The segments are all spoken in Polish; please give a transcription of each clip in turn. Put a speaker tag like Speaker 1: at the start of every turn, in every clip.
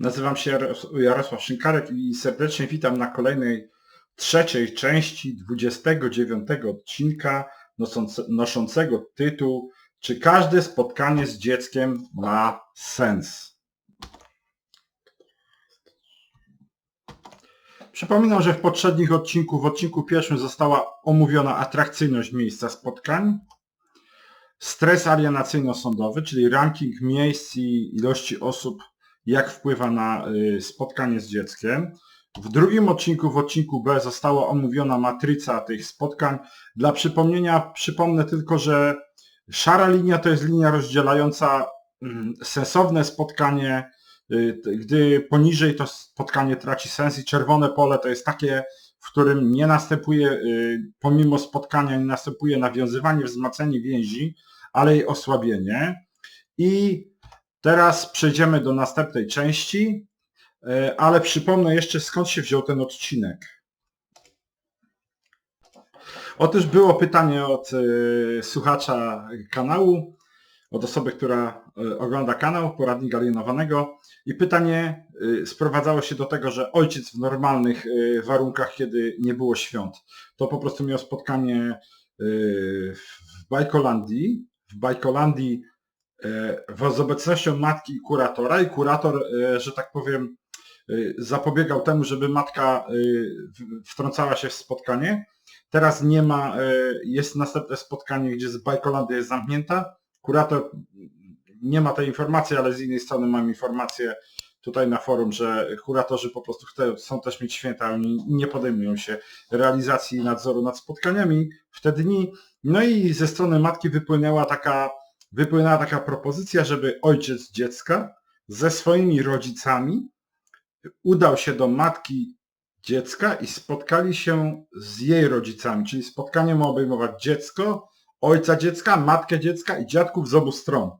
Speaker 1: Nazywam się Jaros- Jarosław Szynkarek i serdecznie witam na kolejnej trzeciej części 29 odcinka noszącego tytuł Czy każde spotkanie z dzieckiem ma sens? Przypominam, że w poprzednich odcinku, w odcinku pierwszym została omówiona atrakcyjność miejsca spotkań, stres alienacyjno-sądowy, czyli ranking miejsc i ilości osób, jak wpływa na y, spotkanie z dzieckiem. W drugim odcinku, w odcinku B została omówiona matryca tych spotkań. Dla przypomnienia przypomnę tylko, że szara linia to jest linia rozdzielająca mm, sensowne spotkanie, y, gdy poniżej to spotkanie traci sens i czerwone pole to jest takie, w którym nie następuje, y, pomimo spotkania nie następuje nawiązywanie, wzmacnianie więzi, ale jej osłabienie. I teraz przejdziemy do następnej części, e, ale przypomnę jeszcze skąd się wziął ten odcinek. Otóż było pytanie od e, słuchacza kanału, od osoby, która e, ogląda kanał Poradnik Alienowanego i pytanie sprowadzało się do tego, że ojciec w normalnych warunkach, kiedy nie było świąt, to po prostu miał spotkanie w Bajkolandii. W Bajkolandii z obecnością matki i kuratora i kurator, e, że tak powiem, e, zapobiegał temu, żeby matka e, wtrącała się w spotkanie. Teraz nie ma, e, jest następne spotkanie, gdzie z Bajkolandia jest zamknięta. Kurator nie ma tej informacji, ale z innej strony mam informację tutaj na forum, że kuratorzy po prostu chcą, też mieć święta, oni nie podejmują się realizacji nadzoru nad spotkaniami w te dni. No i ze strony matki wypłynęła taka, wypłynęła taka propozycja, żeby ojciec dziecka ze swoimi rodzicami udał się do matki dziecka i spotkali się z jej rodzicami, czyli spotkanie ma obejmować dziecko, ojca dziecka, matkę dziecka i dziadków z obu stron.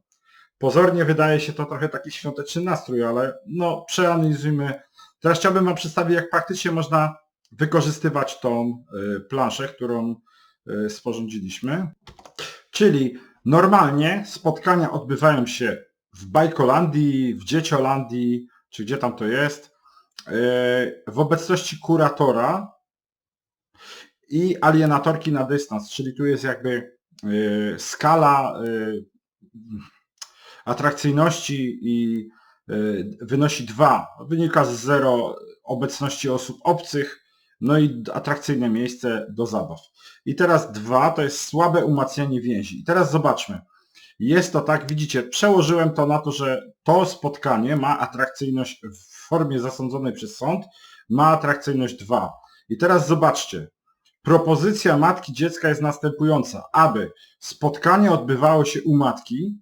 Speaker 1: Pozornie wydaje się to trochę taki świąteczny nastrój, ale no przeanalizujmy. Teraz chciałbym Wam przedstawić, jak praktycznie można wykorzystywać tą y, planszę, którą y, sporządziliśmy. Czyli normalnie spotkania odbywają się w Bajkolandii, w Dzieciolandii, czy gdzie tam to jest, y, w obecności kuratora i alienatorki na dystans, czyli tu jest jakby y, skala y, atrakcyjności i wynosi 2. Wynika z 0 obecności osób obcych, no i atrakcyjne miejsce do zabaw. I teraz 2 to jest słabe umacnianie więzi. I teraz zobaczmy. Jest to tak, widzicie, przełożyłem to na to, że to spotkanie ma atrakcyjność w formie zasądzonej przez sąd, ma atrakcyjność 2. I teraz zobaczcie. Propozycja matki dziecka jest następująca, aby spotkanie odbywało się u matki,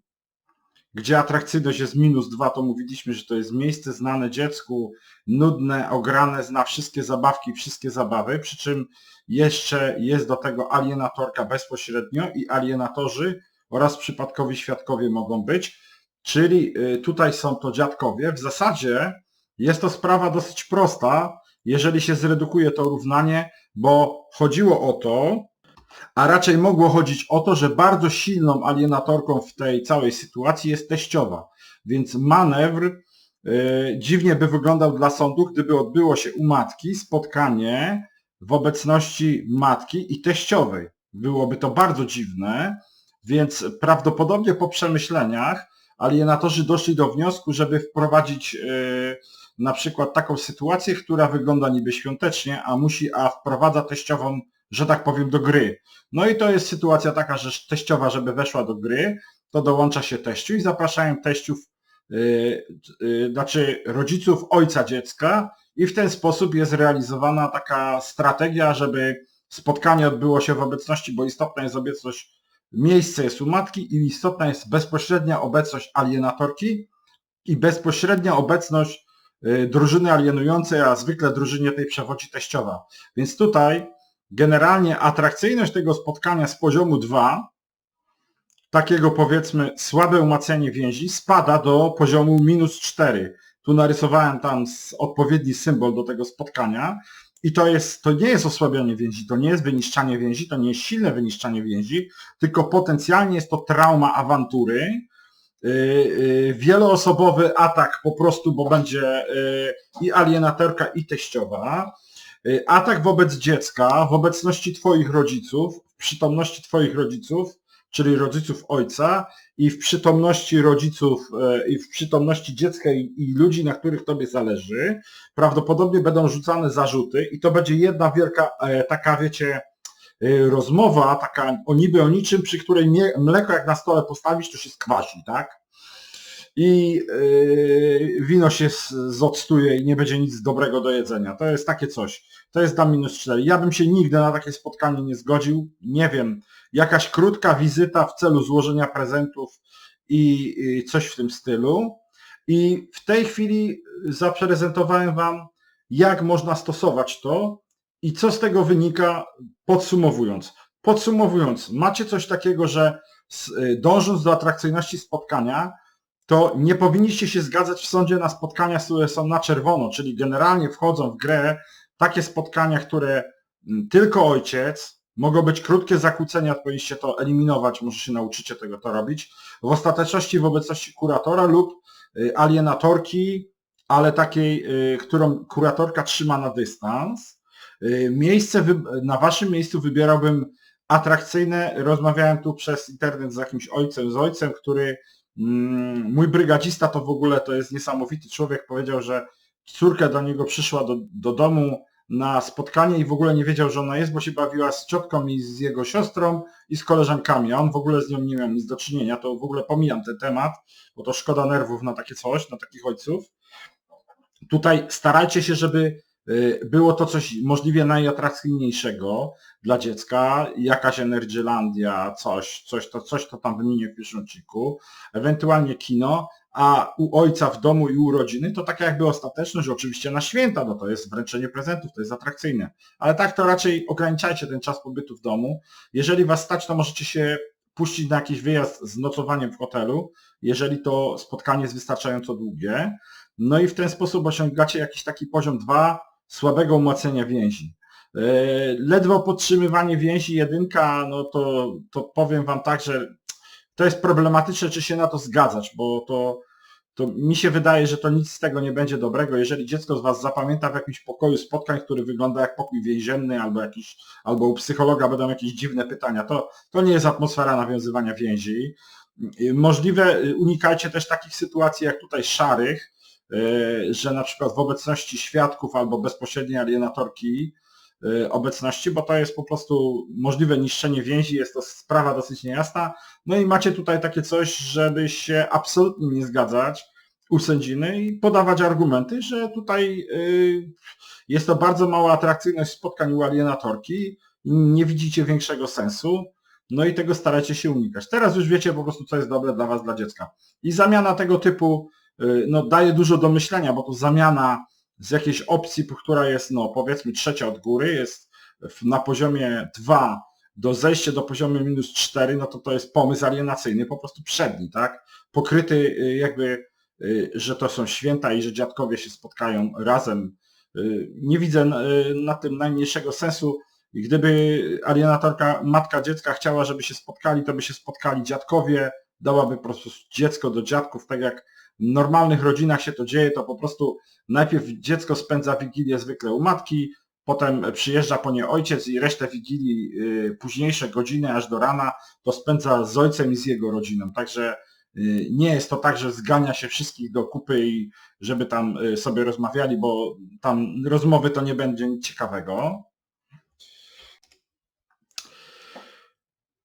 Speaker 1: gdzie atrakcyjność jest minus 2, to mówiliśmy, że to jest miejsce znane dziecku, nudne, ograne, zna wszystkie zabawki, wszystkie zabawy, przy czym jeszcze jest do tego alienatorka bezpośrednio i alienatorzy oraz przypadkowi świadkowie mogą być, czyli y, tutaj są to dziadkowie. W zasadzie jest to sprawa dosyć prosta, jeżeli się zredukuje to równanie, bo chodziło o to, a raczej mogło chodzić o to, że bardzo silną alienatorką w tej całej sytuacji jest teściowa. Więc manewr y, dziwnie by wyglądał dla sądu, gdyby odbyło się u matki spotkanie w obecności matki i teściowej. Byłoby to bardzo dziwne, więc prawdopodobnie po przemyśleniach alienatorzy doszli do wniosku, żeby wprowadzić y, na przykład taką sytuację, która wygląda niby świątecznie, a musi, a wprowadza teściową, że tak powiem, do gry. No i to jest sytuacja taka, że teściowa, żeby weszła do gry, to dołącza się teściu i zapraszają teściów, yy, znaczy rodziców ojca dziecka i w ten sposób jest realizowana taka strategia, żeby spotkanie odbyło się w obecności, bo istotna jest obecność, miejsce jest u matki i istotna jest bezpośrednia obecność alienatorki i bezpośrednia obecność yy, drużyny alienującej, a zwykle drużynie tej przewodzi teściowa. Więc tutaj generalnie atrakcyjność tego spotkania z poziomu 2, takiego powiedzmy słabe umacnianie więzi, spada do poziomu minus 4. Tu narysowałem tam odpowiedni symbol do tego spotkania i to, jest, to nie jest osłabianie więzi, to nie jest wyniszczanie więzi, to nie jest silne wyniszczanie więzi, tylko potencjalnie jest to trauma awantury, y, y, wieloosobowy atak po prostu, bo będzie y, i alienatorka i teściowa, atak wobec dziecka w obecności Twoich rodziców, w przytomności Twoich rodziców, czyli rodziców ojca i w przytomności rodziców y, i w przytomności dziecka i, i ludzi, na których Tobie zależy, prawdopodobnie będą rzucane zarzuty i to będzie jedna wielka e, taka, wiecie, y, rozmowa, taka o niby o niczym, przy której mleko jak na stole postawisz, to się skwasi, tak? I yy, wino się zoctuje i nie będzie nic dobrego do jedzenia. To jest takie coś. To jest dla minus 4. Ja bym się nigdy na takie spotkanie nie zgodził. Nie wiem, jakaś krótka wizyta w celu złożenia prezentów i, coś w tym stylu. I w tej chwili zaprezentowałem Wam, jak można stosować to i co z tego wynika, podsumowując. Podsumowując, macie coś takiego, że y, dążąc do atrakcyjności spotkania, to nie powinniście się zgadzać w sądzie na spotkania, które są na czerwono, czyli generalnie wchodzą w grę takie spotkania, które mm, tylko ojciec, mogą być krótkie zakłócenia, powinniście to eliminować, może się nauczycie tego to robić, w ostateczności w obecności kuratora lub y, alienatorki, ale takiej, y, którą kuratorka trzyma na dystans. Y, Miejsce, na waszym miejscu wybierałbym atrakcyjne, rozmawiałem tu przez internet z jakimś ojcem, z ojcem, który Mój brygadzista to w ogóle to jest niesamowity człowiek. Powiedział, że córka do niego przyszła do, do domu na spotkanie i w ogóle nie wiedział, że ona jest, bo się bawiła z ciotką i z jego siostrą i z koleżankami, a on w ogóle z nią nie miał nic do czynienia. To w ogóle pomijam ten temat, bo to szkoda nerwów na takie coś, na takich ojców. Tutaj starajcie się, żeby było to coś możliwie najatrakcyjniejszego dla dziecka, jakaś Energylandia, coś, coś to, coś to tam wymienię w pierwszym odcinku, ewentualnie kino, a u ojca w domu i u rodziny to taka jakby ostateczność, oczywiście na święta, no to jest wręczenie prezentów, to jest atrakcyjne. Ale tak to raczej ograniczajcie ten czas pobytu w domu. Jeżeli was stać, to możecie się puścić na jakiś wyjazd z nocowaniem w hotelu, jeżeli to spotkanie jest wystarczająco długie. No i w ten sposób osiągacie jakiś taki poziom 2 słabego umacniania więzi. E, Ledwo podtrzymywanie więzi jedynka, no to, to powiem wam tak, że to jest problematyczne, czy się na to zgadzać, bo to, to mi się wydaje, że to nic z tego nie będzie dobrego. Jeżeli dziecko z was zapamięta w jakimś pokoju spotkań, który wygląda jak pokój więzienny, albo jakiś, albo u psychologa będą jakieś dziwne pytania, to, to nie jest atmosfera nawiązywania więzi. Możliwe, y, unikajcie też takich sytuacji jak tutaj szarych, że na przykład w obecności świadków albo bezpośredniej alienatorki y, obecności, bo to jest po prostu możliwe niszczenie więzi, jest to sprawa dosyć niejasna. No i macie tutaj takie coś, żeby się absolutnie nie zgadzać u sędziny i podawać argumenty, że tutaj y, jest to bardzo mała atrakcyjność spotkań u alienatorki nie widzicie większego sensu. No i tego starajcie się unikać. Teraz już wiecie po prostu, co jest dobre dla Was, dla dziecka. I zamiana tego typu no, daje dużo do myślenia, bo to zamiana z jakiejś opcji, która jest no powiedzmy trzecia od góry, jest na poziomie 2 do zejścia do poziomu minus 4, no to to jest pomysł alienacyjny, po prostu przedni, tak? Pokryty y, jakby, y, że to są święta i że dziadkowie się spotkają razem. Y, Nie widzę y, na tym najmniejszego sensu. Gdyby alienatorka, matka dziecka chciała, żeby się spotkali, to by się spotkali dziadkowie, dałaby po prostu dziecko do dziadków, tak jak w normalnych rodzinach się to dzieje, to po prostu najpierw dziecko spędza Wigilię zwykle u matki, potem przyjeżdża po nie ojciec i resztę Wigilii, y, późniejsze godziny aż do rana, to spędza z ojcem i z jego rodziną. Także y, nie jest to tak, że zgania się wszystkich do kupy i żeby tam y, sobie rozmawiali, bo tam rozmowy to nie będzie nic ciekawego.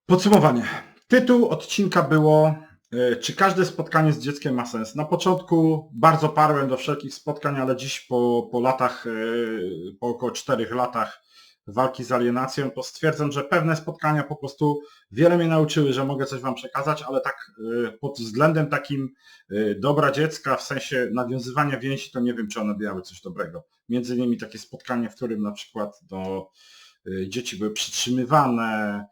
Speaker 1: Podsumowanie. Tytuł odcinka było y, czy każde spotkanie z dzieckiem ma sens? Na początku bardzo parłem do wszelkich spotkań, ale dziś po, po latach, y, po około czterech latach walki z alienacją, to stwierdzam, że pewne spotkania po prostu wiele mnie nauczyły, że mogę coś Wam przekazać, ale tak y, pod względem takim dobra dziecka, w sensie nawiązywania więzi, to nie wiem, czy one miały coś dobrego. Między innymi takie spotkanie, w którym na przykład do, dzieci były przytrzymywane,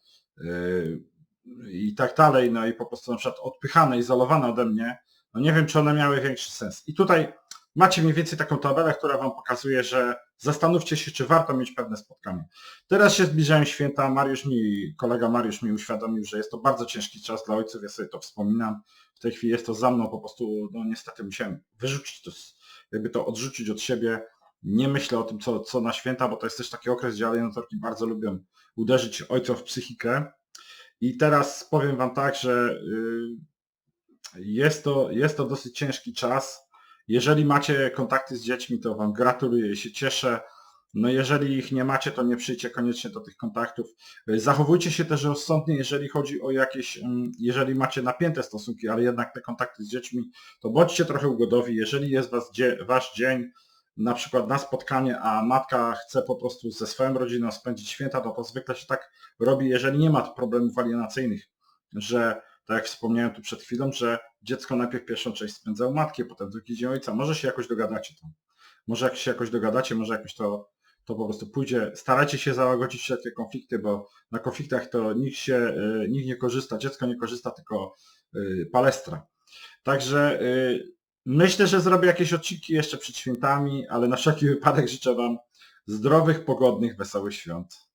Speaker 1: i tak dalej, no i po prostu na przykład odpychane, izolowane ode mnie, no nie wiem, czy one miały większy sens. I tutaj macie mniej więcej taką tabelę, która Wam pokazuje, że zastanówcie się, czy warto mieć pewne spotkanie. Teraz się zbliżają święta, Mariusz mi, kolega Mariusz mi uświadomił, że jest to bardzo ciężki czas dla ojców, ja sobie to wspominam. W tej chwili jest to za mną, po prostu, no niestety musiałem wyrzucić to, jakby to odrzucić od siebie. Nie myślę o tym, co, co na święta, bo to jest też taki okres, gdzie alienatorki bardzo lubią uderzyć ojców w psychikę. I teraz powiem Wam tak, że y, jest to, jest to dosyć ciężki czas. Jeżeli macie kontakty z dziećmi, to Wam gratuluję i się cieszę. No jeżeli ich nie macie, to nie przyjdźcie koniecznie do tych kontaktów. Zachowujcie się też rozsądnie, jeżeli chodzi o jakieś, mm, jeżeli macie napięte stosunki, ale jednak te kontakty z dziećmi, to bądźcie trochę ugodowi. Jeżeli jest was Wasz dzień, na przykład na spotkanie, a matka chce po prostu ze swoją rodziną spędzić święta, to to zwykle się tak robi, jeżeli nie ma problemów alienacyjnych, że tak jak wspomniałem tu przed chwilą, że dziecko najpierw pierwszą część spędza u matki, potem drugi dzień ojca. Może się jakoś dogadacie tam. Może jak się jakoś dogadacie, może jakoś to, to po prostu pójdzie. Starajcie się załagodzić wszelkie konflikty, bo na konfliktach to nikt się, y, nikt nie korzysta, dziecko nie korzysta, tylko y, palestra. Także y, myślę, że zrobię jakieś odcinki jeszcze przed świętami, ale na wszelki wypadek życzę Wam zdrowych, pogodnych, wesołych świąt.